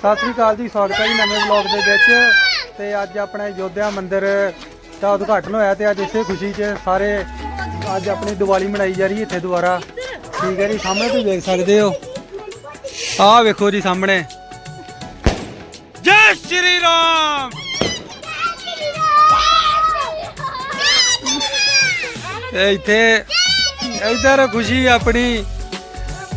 ਸਤਿ ਸ੍ਰੀ ਅਕਾਲ ਜੀ, ਸਵਾਗਤ ਹੈ ਜੀ ਨਵੇਂ ਵਲੌਗ ਦੇ ਵਿੱਚ। ਤੇ ਅੱਜ ਆਪਣੇ ਯੋਧਿਆ ਮੰਦਿਰ ਦਾ ਉਦਘਾਟਨ ਹੋਇਆ ਤੇ ਅੱਜ ਇਸੇ ਖੁਸ਼ੀ 'ਚ ਸਾਰੇ ਅੱਜ ਆਪਣੀ ਦੀਵਾਲੀ ਮਨਾਈ ਜਾ ਰਹੀ ਹੈ ਇੱਥੇ ਦੁਬਾਰਾ। ਠੀਕ ਹੈ ਜੀ, ਸਾਹਮਣੇ ਤੁਸੀਂ ਦੇਖ ਸਕਦੇ ਹੋ। ਆਹ ਵੇਖੋ ਜੀ ਸਾਹਮਣੇ। ਜੈ ਸ਼੍ਰੀ ਰਾਮ! ਤੇ ਇੱਥੇ ਇਧਰ ਖੁਸ਼ੀ ਆਪਣੀ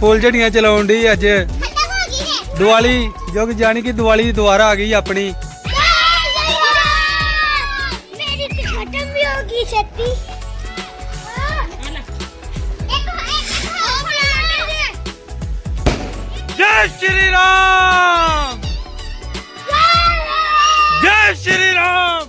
ਫੁੱਲ ਝੜੀਆਂ ਚਲਾਉਣ ਦੀ ਅੱਜ। ਦੀਵਾਲੀ ਜੋ ਕਿ ਜਾਣੀ ਕਿ ਦੀਵਾਲੀ ਦੁਆਰਾ ਆ ਗਈ ਆਪਣੀ। ਜੈ ਸ਼੍ਰੀ ਰਾਮ! ਸ਼੍ਰੀ ਰਾਮ!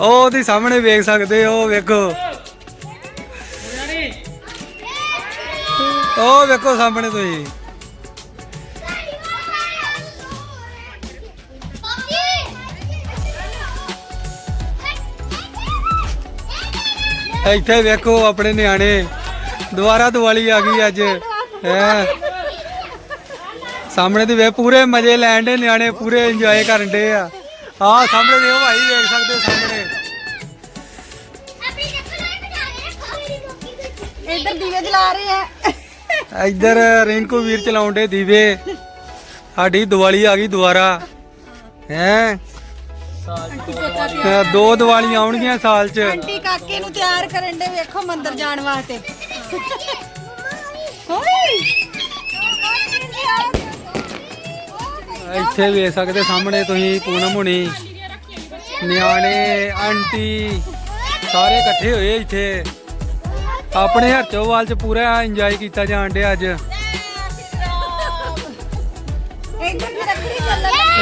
ਉਹ ਦੇ ਸਾਹਮਣੇ ਵੇਖ ਸਕਦੇ ਹੋ ਵੇਖੋ। ਉਹ ਵੇਖੋ ਸਾਹਮਣੇ ਤੁਸੀਂ। ਇੱਥੇ ਵੇਖੋ ਆਪਣੇ ਨਿਆਣੇ, ਦੁਬਾਰਾ ਦੀਵਾਲੀ ਆ ਗਈ ਅੱਜ। ਹੈ? ਸਾਹਮਣੇ ਦੀ ਵੇ ਪੂਰੇ ਮਜ਼ੇ ਲੈਣ ਦੇ ਨਿਆਣੇ, ਪੂਰੇ ਇੰਜੋਏ ਕਰਨ ਦੇ ਆ। ਆਹ ਸਾਹਮਣੇ ਦੇਖੋ ਭਾਈ, ਵੇਖ ਸਕਦੇ ਸਾਹਮਣੇ। ਇੱਧਰ ਦੀਵੇ ਜਲਾ ਰਹੇ ਆ। ਇੱਧਰ ਰਿੰਕੂ ਵੀਰ ਚਲਾਉਂਦੇ ਦੀਵੇ। ਸਾਡੀ ਦੀਵਾਲੀ ਆ ਗਈ ਦੁਬਾਰਾ। ਹੈ? ਦੋ ਦੀਵਾਲੀਆਂ ਆਉਣਗੀਆਂ ਸਾਲ 'ਚ। ਆਂਟੀ ਕਾਕੇ ਨੂੰ ਤਿਆਰ ਕਰਨ ਦੇ ਵੇਖੋ ਮੰਦਰ ਜਾਣ ਵਾਸਤੇ। ਇੱਥੇ ਵੇਖ ਸਕਦੇ ਸਾਹਮਣੇ ਤੁਸੀਂ ਪੂਨਮ ਹੁਣੀ। ਨਿਆਣੇ ਆਂਟੀ ਸਾਰੇ ਇਕੱਠੇ ਹੋਏ ਇੱਥੇ। ਆਪਣੇ ਹਰਚੋਵਾਲ 'ਚ ਪੂਰਾ ਇੰਜੋਏ ਕੀਤਾ ਜਾਣ ਡਿਆ ਅੱਜ।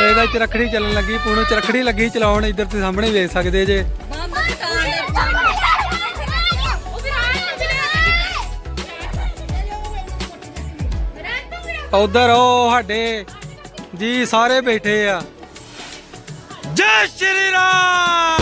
ਇਹਦਾ ਚ ਰੱਖੜੀ ਚੱਲਣ ਲੱਗੀ ਪੂਨਮ ਚ ਰੱਖੜੀ ਲੱਗੀ ਚਲਾਉਣ ਇੱਧਰ ਤੇ ਸਾਹਮਣੇ ਵੇਖ ਸਕਦੇ ਜੇ। ਉਧਰ ਉਹ ਸਾਡੇ ਜੀ ਸਾਰੇ ਬੈਠੇ ਆ। ਜੈ ਸ਼੍ਰੀ ਰਾਮ!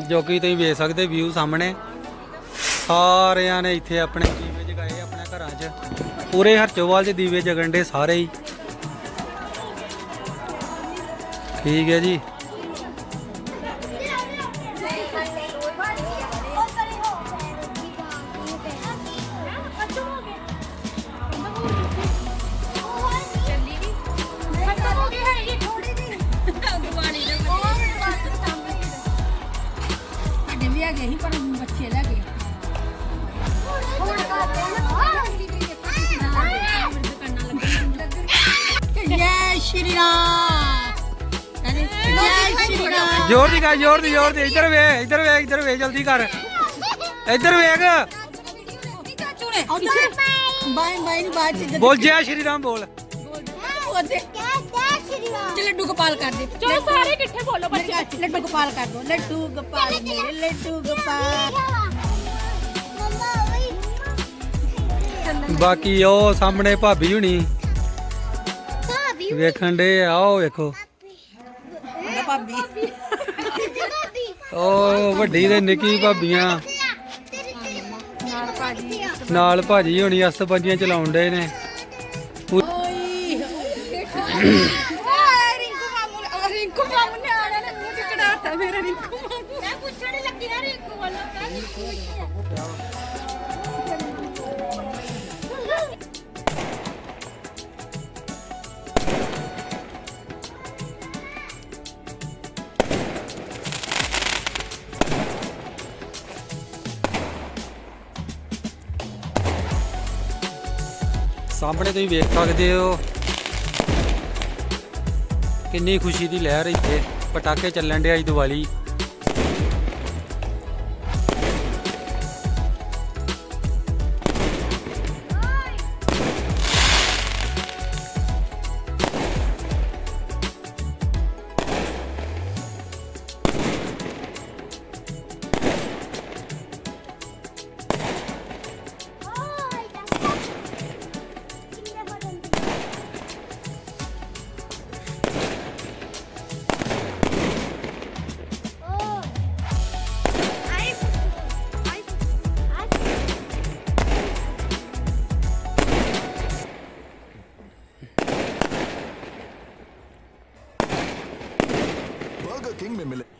ਜੋ ਕਿ ਤੁਸੀਂ ਵੇਖ ਸਕਦੇ ਵਿਊ ਸਾਹਮਣੇ। ਸਾਰਿਆਂ ਨੇ ਇੱਥੇ ਆਪਣੇ ਦੀਵੇ ਜਗਾਏ ਆਪਣੇ ਘਰਾਂ 'ਚ। ਪੂਰੇ ਹਰਚੋਵਾਲ 'ਚ ਦੀਵੇ ਜਗਣ ਦੇ ਸਾਰੇ ਹੀ। ਠੀਕ ਹੈ ਜੀ। ਹੈਗੇ ਸੀ ਪਰ ਬੱਚੇ ਲੈ ਗਏ। ਜੈ ਸ਼੍ਰੀ ਰਾਮ। ਕਹਿੰਦੇ ਜੈ ਸ਼੍ਰੀ ਰਾਮ। ਜ਼ੋਰ ਦੀ ਕਰ ਜ਼ੋਰ ਦੀ ਜ਼ੋਰ ਦੀ। ਇੱਧਰ ਵੇ ਇੱਧਰ ਵੇ ਇੱਧਰ ਵੇ ਜਲਦੀ ਕਰ। ਇੱਧਰ ਵੇਖ। ਬਾਈ ਬਾਈ ਨੂੰ ਬਾਅਦ ਚ ਬੋਲ ਜੈ ਸ਼੍ਰੀ ਰਾਮ ਬੋਲ। ਉਹਦੇ ਚ ਲੱਡੂ ਗੋਪਾਲ ਕਰ ਦੇ। ਚਲੋ ਸਾਰੇ ਇਕੱਠੇ ਬੋਲੋ ਬੱਚੇ ਲੱਡੂ ਗੋਪਾਲ ਕਰ ਦੋ। ਲੱਡੂ ਗੋਪਾਲ ਮੇਰੇ ਲੱਡੂ ਗੋਪਾਲ। ਬਾਕੀ ਉਹ ਸਾਹਮਣੇ ਭਾਬੀ ਹੁਣੀ। ਵੇਖਣ ਦੇ ਆਓ ਵੇਖੋ। ਉਹਦਾ ਭਾਬੀ। ਉਹ ਵੱਡੀ ਤੇ ਨਿੱਕੀ ਭਾਬੀਆਂ। ਨਾਲ ਭਾਜੀ। ਨਾਲ ਭਾਜੀ ਹੁਣੀ ਅਸਤਬੰਦੀਆਂ ਚਲਾਉਣ ਦੇ ਨੇ। ਓਏ ਸਾਹਮਣੇ ਤੁਸੀਂ ਵੇਖ ਸਕਦੇ ਹੋ। ਕਿੰਨੀ ਖੁਸ਼ੀ ਦੀ ਲਹਿਰ ਇੱਥੇ ਪਟਾਕੇ ਚੱਲਣ ਡਿਆ ਅੱਜ ਦੀਵਾਲੀ। King me